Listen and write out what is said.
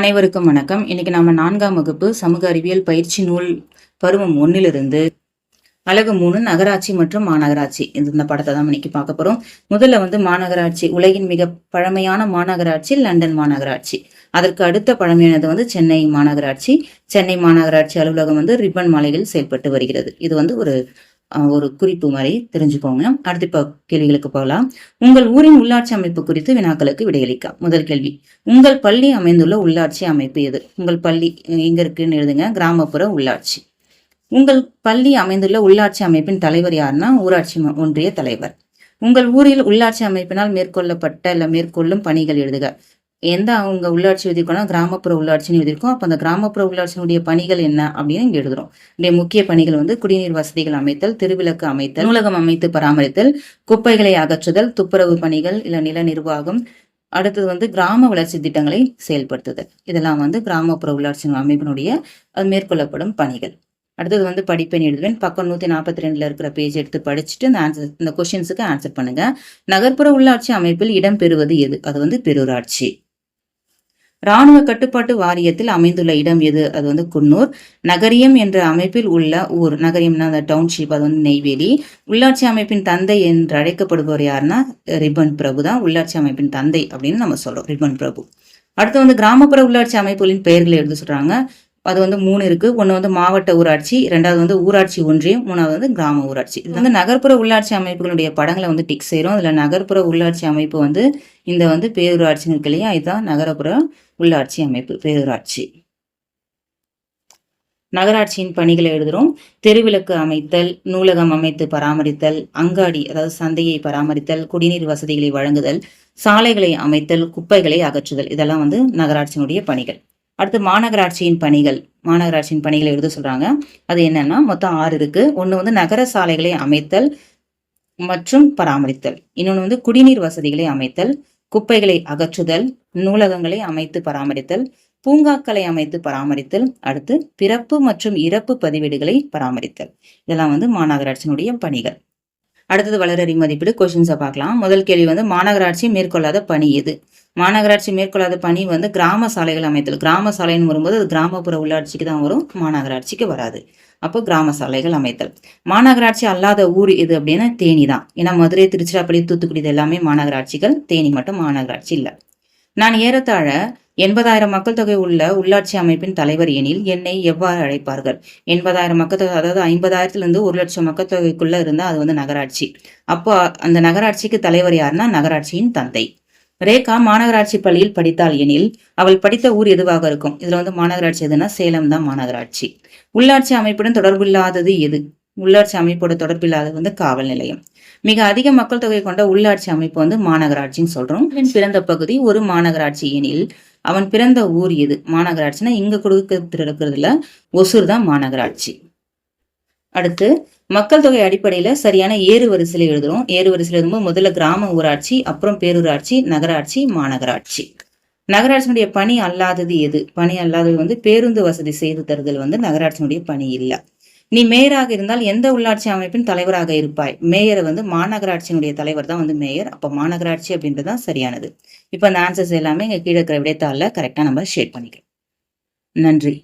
அனைவருக்கும் வணக்கம். இன்னைக்கு நாம நான்காம் வகுப்பு சமூக அறிவியல் பயிற்சி நூல் பருவம் ஒன்னிலிருந்து அழகு மூணு நகராட்சி மற்றும் மாநகராட்சி இந்த படத்தை தான் இன்னைக்கு பார்க்க போறோம். முதல்ல வந்து மாநகராட்சி உலகின் மிக பழமையான மாநகராட்சி லண்டன் மாநகராட்சி. அதற்கு அடுத்த பழமையானது வந்து சென்னை மாநகராட்சி. சென்னை மாநகராட்சி அலுவலகம் வந்து ரிப்பன் மலையில் செயல்பட்டு வருகிறது. இது வந்து ஒரு ஒரு குறிப்பு மாதிரி தெரிஞ்சுக்கோங்க. அடுத்து இப்போ கேள்விகளுக்கு போகலாம். உங்கள் ஊரின் உள்ளாட்சி அமைப்பு குறித்து வினாக்களுக்கு விடையளிக்க. முதல் கேள்வி. உங்கள் பள்ளி அமைந்துள்ள உள்ளாட்சி அமைப்பு எது? உங்கள் பள்ளி எங்கே எங்க இருக்குன்னு எழுதுங்க. கிராமப்புற உள்ளாட்சி. உங்கள் பள்ளி அமைந்துள்ள உள்ளாட்சி அமைப்பின் தலைவர் யாருன்னா ஊராட்சி ஒன்றிய தலைவர். உங்கள் ஊரில் உள்ளாட்சி அமைப்பினால் மேற்கொள்ளப்பட்ட இல்லை மேற்கொள்ளும் பணிகள் எழுதுக. எந்த அவங்க உள்ளாட்சி எழுதிருக்கோம்னா கிராமப்புற உள்ளாட்சின்னு எழுதியிருக்கோம். அப்போ அந்த கிராமப்புற உள்ளாட்சியினுடைய பணிகள் என்ன அப்படின்னு இங்கே எழுதுறோம். இந்த முக்கிய பணிகள் வந்து குடிநீர் வசதிகள் அமைத்தல் திருவிளக்கு அமைத்தல் நூலகம் அமைத்து பராமரித்தல் குப்பைகளை அகற்றுதல் துப்புரவு பணிகள் இல்லை நில நிர்வாகம். அடுத்தது வந்து கிராம வளர்ச்சி திட்டங்களை செயல்படுத்துதல். இதெல்லாம் வந்து கிராமப்புற உள்ளாட்சி அமைப்பினுடைய அது மேற்கொள்ளப்படும் பணிகள். அடுத்தது வந்து படிப்பெண் எழுதுவேன். பக்கம் நூற்றி நாற்பத்தி ரெண்டில் இருக்கிற பேஜ் எடுத்து படிச்சுட்டு இந்த ஆன்சர் இந்த கொஷின்ஸுக்கு ஆன்சர் பண்ணுங்கள் நகர்ப்புற உள்ளாட்சி அமைப்பில் இடம் பெறுவது எது? அது வந்து பெருராட்சி. ராணுவ கட்டுப்பாட்டு வாரியத்தில் அமைந்துள்ள இடம் எது? அது வந்து குன்னூர். நகரியம் என்ற அமைப்பில் உள்ள ஊர். நகரியம்னா அந்த டவுன்ஷிப் அது வந்து நெய்வேலி. உள்ளாட்சி அமைப்பின் தந்தை என்று அழைக்கப்படுபவர் யாருன்னா? ரிப்பன் பிரபு தான். உள்ளாட்சி அமைப்பின் தந்தை அப்படின்னு நம்ம சொல்றோம். ரிப்பன் பிரபு. அடுத்து வந்து கிராமப்புற உள்ளாட்சி அமைப்புகளின் பெயர்களை எழுத சொல்றாங்க. அது வந்து மூணு இருக்கு. ஒன்று வந்து மாவட்ட ஊராட்சி ரெண்டாவது வந்து ஊராட்சி ஒன்றியம் மூணாவது வந்து கிராம ஊராட்சி. இது வந்து நகர்ப்புற உள்ளாட்சி அமைப்புகளுடைய படங்களை வந்து டிக் செய்கிறோம் அதில் நகர்ப்புற உள்ளாட்சி அமைப்பு வந்து இந்த வந்து பேரூராட்சின்னு இருக்கு இல்லையா? இதுதான் நகரப்புற உள்ளாட்சி அமைப்பு பேரூராட்சி. நகராட்சியின் பணிகளை எழுதுறோம். தெருவிளக்கு அமைத்தல் நூலகம் அமைத்து பராமரித்தல் அங்காடி அதாவது சந்தையை பராமரித்தல் குடிநீர் வசதிகளை வழங்குதல் சாலைகளை அமைத்தல் குப்பைகளை அகற்றுதல். இதெல்லாம் வந்து நகராட்சியினுடைய பணிகள். அடுத்து மாநகராட்சியின் பணிகள். மாநகராட்சியின் பணிகளை எழுத சொல்கிறாங்க அது என்னென்னா மொத்தம் ஆறு இருக்குது ஒன்று வந்து நகர சாலைகளை அமைத்தல் மற்றும் பராமரித்தல். இன்னொன்று வந்து குடிநீர் வசதிகளை அமைத்தல் குப்பைகளை அகற்றுதல் நூலகங்களை அமைத்து பராமரித்தல் பூங்காக்களை அமைத்து பராமரித்தல் அடுத்து பிறப்பு மற்றும் இறப்பு பதிவேடுகளை பராமரித்தல். இதெல்லாம் வந்து மாநகராட்சியினுடைய பணிகள். அடுத்தது வளரறி மதிப்பீடு கொஷின்ஸை பார்க்கலாம். முதல் கேள்வி வந்து மாநகராட்சி மேற்கொள்ளாத பணி எது? மாநகராட்சி மேற்கொள்ளாத பணி வந்து கிராம சாலைகள் அமைத்தல். கிராம சாலைன்னு வரும்போது அது கிராமப்புற உள்ளாட்சிக்கு தான் வரும் மாநகராட்சிக்கு வராது. அப்போ கிராம சாலைகள் அமைத்தல். மாநகராட்சி அல்லாத ஊர் எது அப்படின்னா தேனி தான். ஏன்னா மதுரை திருச்சிராப்பள்ளி தூத்துக்குடி இது எல்லாமே மாநகராட்சிகள் தேனி மட்டும் மாநகராட்சி இல்லை. நான் ஏறத்தாழ எண்பதாயிரம் மக்கள் தொகை உள்ள உள்ளாட்சி அமைப்பின் தலைவர் எனில் என்னை எவ்வாறு அழைப்பார்கள்? எண்பதாயிரம் மக்கள் தொகை அதாவது ஐம்பதாயிரத்துலேருந்து ஒரு லட்சம் மக்கள் தொகைக்குள்ள இருந்தால் அது வந்து நகராட்சி. அப்போ அந்த நகராட்சிக்கு தலைவர் யாருன்னா நகராட்சியின் தந்தை. ரேகா மாநகராட்சி பள்ளியில் படித்தாள் எனில் அவள் படித்த ஊர் எதுவாக இருக்கும்? இதுல வந்து மாநகராட்சி எதுனா சேலம் தான் மாநகராட்சி. உள்ளாட்சி அமைப்புடன் தொடர்பில்லாதது எது? உள்ளாட்சி அமைப்போட தொடர்பில்லாதது வந்து காவல் நிலையம். மிக அதிக மக்கள் தொகை கொண்ட உள்ளாட்சி அமைப்பு வந்து மாநகராட்சின்னு சொல்றோம். பிறந்த பகுதி ஒரு மாநகராட்சி எனில் அவன் பிறந்த ஊர் எது? மாநகராட்சினா இங்க இருக்கிறதுல ஒசூர் தான் மாநகராட்சி. அடுத்து மக்கள் தொகை அடிப்படையில சரியான ஏறு வரிசையில் எழுதுறோம். ஏறு வரிசையில் எழுதும்போது முதல்ல கிராம ஊராட்சி அப்புறம் பேரூராட்சி நகராட்சி மாநகராட்சி. நகராட்சியினுடைய பணி அல்லாதது எது? பணி அல்லாதது வந்து பேருந்து வசதி செய்து தருதல் வந்து நகராட்சியினுடைய பணி இல்லை. நீ மேயராக இருந்தால் எந்த உள்ளாட்சி அமைப்பின் தலைவராக இருப்பாய்? மேயர் வந்து மாநகராட்சியினுடைய தலைவர் தான் வந்து மேயர். அப்போ மாநகராட்சி அப்படின்றது தான் சரியானது. இப்போ அந்த ஆன்சர்ஸ் எல்லாமே இங்கே கீழே இருக்கிற விடைத்தாளில் கரெக்டாக நம்ம ஷேர் பண்ணிக்கலாம். நன்றி.